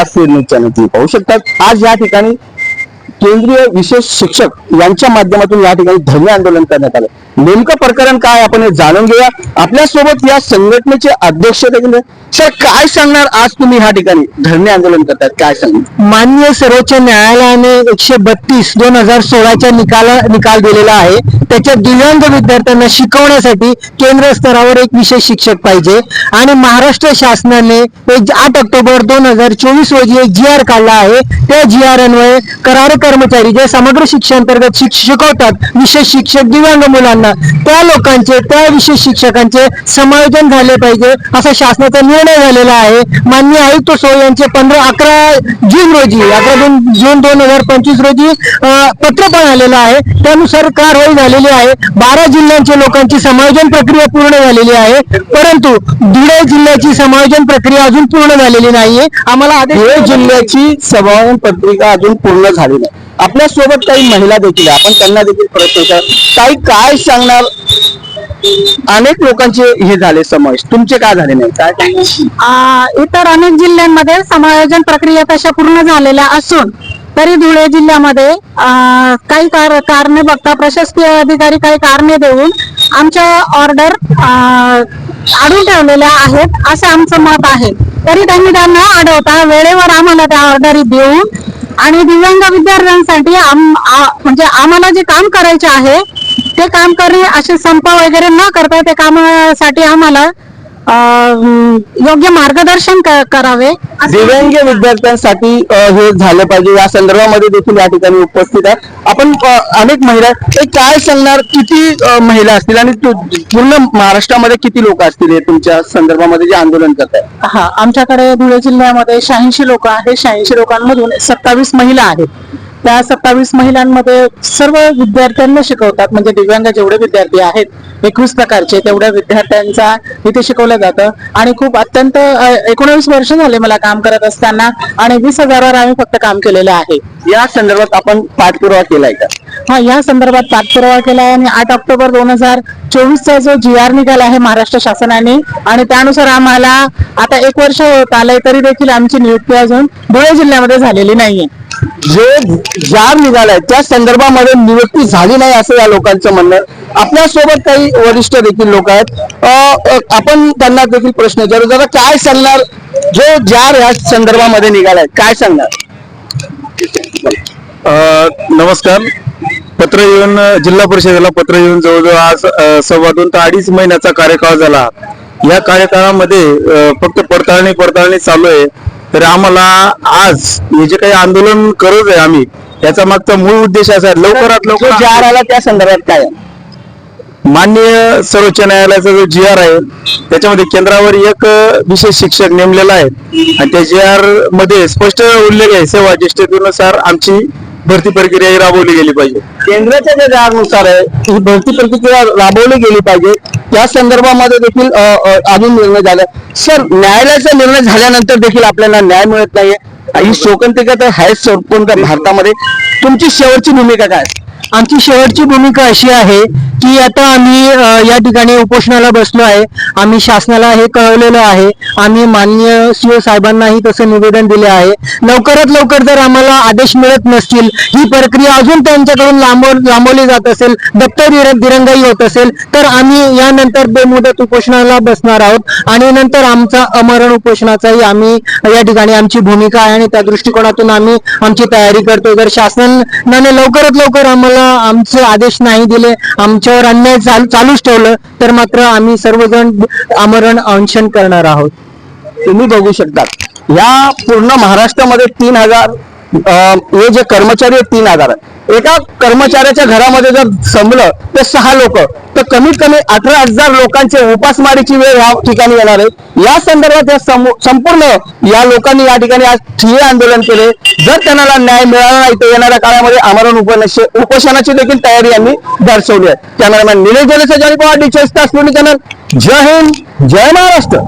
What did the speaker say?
असते news channel तुम्ही पाहू शकतात. आज या ठिकाणी केंद्रीय विशेष शिक्षक यांच्या माध्यमातून या ठिकाणी धरणे आंदोलन करण्यात आलं. नेमकं प्रकरण काय आपण हे जाणून घेऊया. आपल्यासोबत या संघटनेचे अध्यक्ष देखील सर काय सांगणार आज तुम्ही ह्या ठिकाणी? धरणे आंदोलन करतात काय सांगणार? माननीय सर्वोच्च न्यायालयाने एकशे बत्तीस दोन हजार सोळाच्या निकाला निकाल दिलेला आहे. त्याच्या दिव्यांग विद्यार्थ्यांना शिकवण्यासाठी केंद्र स्तरावर एक विशेष शिक्षक पाहिजे. आणि महाराष्ट्र शासनाने एक आठ ऑक्टोबर दोन हजार चोवीस रोजी एक जी आर काढला आहे. त्या जी आर अन्वये करार कर्मचारी जे समग्र शिक्षणांतर्गत शिक शिकवतात विशेष शिक्षक दिव्यांग मुलांना त्या लोकांचे त्या विशेष शिक्षकांचे समायोजन झाले पाहिजे असा शासनाचा निर्णय झालेला आहे. माननीय आयुक्त सो यांचे पंधरा अकरा जून रोजी अकरा दोन जून दोन हजार पंचवीस रोजी पत्र पण आलेलं आहे. त्यानुसार कारवाई झालेली आहे. बारा जिल्ह्यांच्या लोकांची समायोजन प्रक्रिया पूर्ण झालेली आहे. परंतु धुळे जिल्ह्याची समायोजन प्रक्रिया अजून पूर्ण झालेली नाहीये. आम्हाला धुळे जिल्ह्याची समायोजन पत्रिका अजून पूर्ण झाली नाही. आपल्यासोबत काही महिला देखील आहे. आपण त्यांना देखील प्रश्न काही काय सांगणार? अनेक लोकांचे हे झाले समावेश. तुमचे काय झाले नाही काय आ, इतर अनेक जिल्ह्यांमध्ये समायोजन प्रक्रिया तशा पूर्ण झालेल्या असून तरी धुळे जिल्ह्यामध्ये आ, काही कार कारणे बघता प्रशासकीय अधिकारी काही कारणे देऊन आमच्या ऑर्डर अडून ठेवलेल्या आहेत असं आमचं मत आहे. तरी त्यांनी त्यांना अडवता वेळेवर आम्हाला त्या ऑर्डरी देऊन आणि दिव्यांग विद्यार्थ्यांसाठी म्हणजे आम्हाला जे काम करायचे आहे ते काम करणे असे संप वगैरे न करता ते कामासाठी आम्हाला योग्य मार्गदर्शन करावे. दिव्यांग विद्यार्थ्यांसाठी हे झालं पाहिजे. या संदर्भामध्ये देखील या ठिकाणी उपस्थित आहे आपण अनेक महिला आहेत. ते काय सांगणार? किती महिला असतील? आणि पूर्ण महाराष्ट्रामध्ये किती लोक असतील हे तुमच्या संदर्भामध्ये जे आंदोलन करत आहेत हा आमच्याकडे धुळे जिल्ह्यामध्ये शहाऐंशी लोक आहेत. शहाऐंशी लोकांमधून सत्तावीस महिला आहेत. त्या सत्तावीस महिलांमध्ये सर्व विद्यार्थ्यांना शिकवतात. म्हणजे दिव्यांग जेवढे विद्यार्थी आहेत एकवीस प्रकारचे तेवढ्या विद्यार्थ्यांचा इथे शिकवलं जातं. आणि खूप अत्यंत एकोणावीस एकोणवीस वर्ष झाले मला काम करत असताना आणि वीस हजारावर आम्ही फक्त काम केलेलं आहे. या संदर्भात आपण पाठपुरावा केलाय का? हा या संदर्भात पाठपुरावा केला आहे आणि आठ ऑक्टोबर दोन हजार चोवीसचा जो जी आर निघाला आहे महाराष्ट्र शासनाने आणि त्यानुसार आम्हाला आता एक वर्ष होत आलंय तरी देखील आमची नियुक्ती अजून धुळे जिल्ह्यामध्ये झालेली नाहीये. जे जार निघालाय त्या संदर्भामध्ये नियुक्ती झाली नाही असं या लोकांचं म्हणणं. आपल्यासोबत काही वरिष्ठ देखील लोक आहेत. आपण त्यांना देखील प्रश्न विचारू. जरा काय सांगणार? जो जार या संदर्भामध्ये निघालाय काय सांगणार? अ, नमस्कार. पत्र येऊन जिल्हा परिषदेला पत्र येऊन जवळजवळ आज सव्वा दोन ते अडीच महिन्याचा कार्यकाळ झाला. या कार्यकाळामध्ये फक्त पडताळणी पडताळणी चालू आहे. तर आम्हाला आज हे जे काही आंदोलन करत आहे आम्ही याचा मागचा मूळ उद्देश असा आहे लवकरात जो लवकर जार आला त्या संदर्भात काय? आहे? माननीय सर्वोच्च न्यायालयाचा जो जी आर आहे त्याच्यामध्ये केंद्रावर एक विशेष शिक्षक नेमलेला आहे. आणि त्या जी आरमध्ये स्पष्ट उल्लेख आहे सेवा ज्येष्ठतेनुसार आमची भरती प्रक्रिया ही राबवली गेली पाहिजे. केंद्राच्या ज्या जारनुसार आहे ही भरती प्रक्रिया राबवली गेली पाहिजे. त्या संदर्भामध्ये देखील अजून निर्णय झाला. सर न्यायालयाचा निर्णय झाल्यानंतर देखील आपल्याला न्याय मिळत नाहीये. ही शोकंतिका तर आहेच संपूर्ण भारतामध्ये? तुमची शेवटची भूमिका काय? आमची शेवटची भूमिका अशी आहे की आता आम्ही या ठिकाणी उपोषणाला बसलो आहे. आम्ही शासनाला हे कळवलेलं आहे. आम्ही माननीय सीओ साहेबांनाही तसं निवेदन दिले आहे. लवकरात लवकर जर आम्हाला आदेश मिळत नसतील ही प्रक्रिया अजून त्यांच्याकडून लांबव लांबवली जात असेल दप्तर दिरंगाई होत असेल तर आम्ही यानंतर बेमुदत उपोषणाला बसणार आहोत. आणि नंतर आमचा अमरण उपोषणाचाही आम्ही या ठिकाणी आमची भूमिका आहे आणि त्या दृष्टिकोनातून आम्ही आमची तयारी करतो. जर शासनाने लवकरात लवकर आम्हाला आमचे आदेश नाही दिले आमच्या आमच्यावर अन्याय चाल- चालूच ठेवलं तर मात्र आम्ही सर्वजण आमरण अनशन करणार आहोत. तुम्ही बघू शकता. या पूर्ण महाराष्ट्रामध्ये तीन हजार हे जे कर्मचारी आहेत तीन हजार एका कर्मचाऱ्याच्या घरामध्ये जर संपलं तर सहा लोक. तर कमीत कमी अठरा हजार लोकांचे उपासमारीची वेळ या ठिकाणी येणार आहे. या संदर्भात या संपूर्ण या लोकांनी या ठिकाणी आज ठिय्या आंदोलन केले. जर त्यांना न्याय मिळाला नाही तर येणाऱ्या काळामध्ये आमरण उपनश उपोषणाची देखील तयारी यांनी दर्शवली आहे. कॅमेरामॅन निलेश जलेचा जारी पवार डिचेस तास चॅनल. जय हिंद जय महाराष्ट्र.